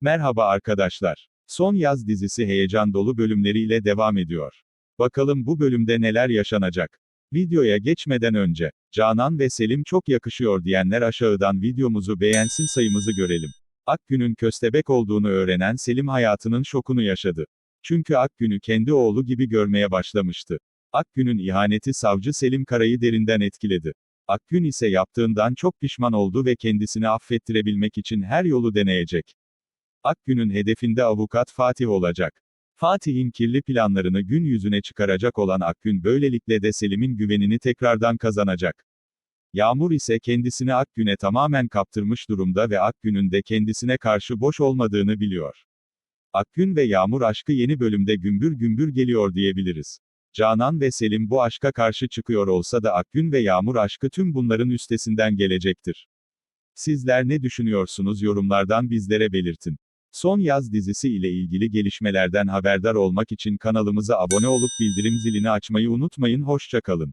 Merhaba arkadaşlar. Son yaz dizisi heyecan dolu bölümleriyle devam ediyor. Bakalım bu bölümde neler yaşanacak? Videoya geçmeden önce, Canan ve Selim çok yakışıyor diyenler aşağıdan videomuzu beğensin sayımızı görelim. Akgün'ün köstebek olduğunu öğrenen Selim hayatının şokunu yaşadı. Çünkü Akgün'ü kendi oğlu gibi görmeye başlamıştı. Akgün'ün ihaneti savcı Selim Kara'yı derinden etkiledi. Akgün ise yaptığından çok pişman oldu ve kendisini affettirebilmek için her yolu deneyecek. Akgün'ün hedefinde avukat Fatih olacak. Fatih'in kirli planlarını gün yüzüne çıkaracak olan Akgün böylelikle de Selim'in güvenini tekrardan kazanacak. Yağmur ise kendisini Akgün'e tamamen kaptırmış durumda ve Akgün'ün de kendisine karşı boş olmadığını biliyor. Akgün ve Yağmur aşkı yeni bölümde gümbür gümbür geliyor diyebiliriz. Canan ve Selim bu aşka karşı çıkıyor olsa da Akgün ve Yağmur aşkı tüm bunların üstesinden gelecektir. Sizler ne düşünüyorsunuz yorumlardan bizlere belirtin. Son yaz dizisi ile ilgili gelişmelerden haberdar olmak için kanalımıza abone olup bildirim zilini açmayı unutmayın. Hoşça kalın.